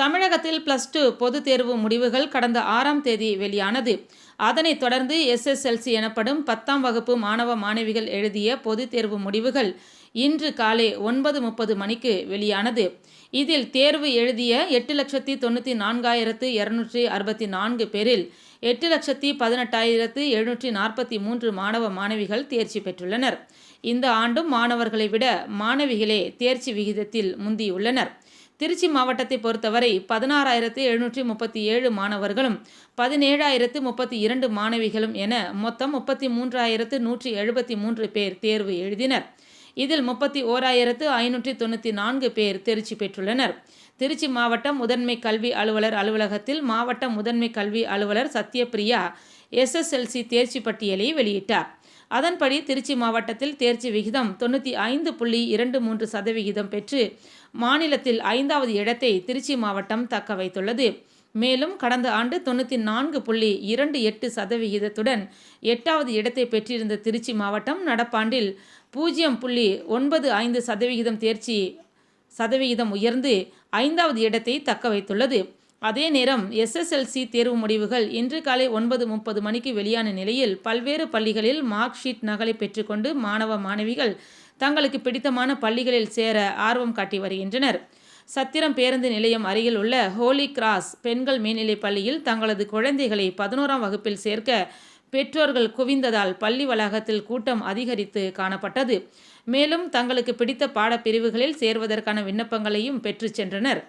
தமிழகத்தில் plus two பொதுத் தேர்வு முடிவுகள் கடந்த ஆறாம் தேதி வெளியானது. அதனைத் தொடர்ந்து எஸ்எஸ்எல்சி எனப்படும் பத்தாம் வகுப்பு மாணவ மாணவிகள் எழுதிய பொதுத் தேர்வு முடிவுகள் இன்று காலை ஒன்பது முப்பது மணிக்கு வெளியானது. இதில் தேர்வு எழுதிய எட்டு லட்சத்தி தொண்ணூற்றி நான்காயிரத்து இரநூற்றி அறுபத்தி நான்கு பேரில் எட்டு லட்சத்தி பதினெட்டாயிரத்து எழுநூற்றி நாற்பத்தி மூன்று மாணவ மாணவிகள் தேர்ச்சி பெற்றுள்ளனர். இந்த ஆண்டும் மாணவர்களை விட மாணவிகளே தேர்ச்சி விகிதத்தில் முந்தியுள்ளனர். திருச்சி மாவட்டத்தை பொறுத்தவரை பதினாறாயிரத்து எழுநூற்றி முப்பத்தி ஏழு மாணவர்களும் பதினேழாயிரத்து முப்பத்தி இரண்டு மாணவிகளும் என மொத்தம் முப்பத்தி மூன்றாயிரத்து நூற்றி எழுபத்தி மூன்று பேர் தேர்வு எழுதினர். இதில் முப்பத்தி ஓராயிரத்து ஐநூற்றி தொண்ணூற்றி நான்கு பேர் தேர்ச்சி பெற்றுள்ளனர். திருச்சி மாவட்டம் முதன்மை கல்வி அலுவலர் அலுவலகத்தில் மாவட்ட முதன்மை கல்வி அலுவலர் சத்யபிரியா எஸ்எஸ்எல்சி தேர்ச்சி பட்டியலை வெளியிட்டார். அதன்படி திருச்சி மாவட்டத்தில் தேர்ச்சி விகிதம் தொண்ணூற்றி ஐந்து புள்ளி இரண்டு மூன்று சதவிகிதம் பெற்று மாநிலத்தில் ஐந்தாவது இடத்தை திருச்சி மாவட்டம் தக்க வைத்துள்ளது. மேலும் கடந்த ஆண்டு தொண்ணூற்றி நான்கு புள்ளி இரண்டு எட்டு சதவிகிதத்துடன் எட்டாவது இடத்தை பெற்றிருந்த திருச்சி மாவட்டம் நடப்பாண்டில் பூஜ்ஜியம் புள்ளி ஒன்பது ஐந்து சதவிகிதம் தேர்ச்சி சதவிகிதம் உயர்ந்து ஐந்தாவது இடத்தை தக்க வைத்துள்ளது. அதே நேரம் எஸ்எஸ்எல்சி தேர்வு முடிவுகள் இன்று காலை ஒன்பது முப்பது மணிக்கு வெளியான நிலையில் பல்வேறு பள்ளிகளில் மார்க் ஷீட் நகலை பெற்றுக்கொண்டு மாணவ மாணவிகள் தங்களுக்கு பிடித்தமான பள்ளிகளில் சேர ஆர்வம் காட்டி வருகின்றனர். சத்திரம் பேருந்து நிலையம் அருகில் உள்ள ஹோலி கிராஸ் பெண்கள் மேல்நிலைப் பள்ளியில் தங்களது குழந்தைகளை பதினோராம் வகுப்பில் சேர்க்க பெற்றோர்கள் குவிந்ததால் பள்ளி வளாகத்தில் கூட்டம் அதிகரித்து காணப்பட்டது. மேலும் தங்களுக்கு பிடித்த பாடப்பிரிவுகளில் சேர்வதற்கான விண்ணப்பங்களையும் பெற்றுச் சென்றனர்.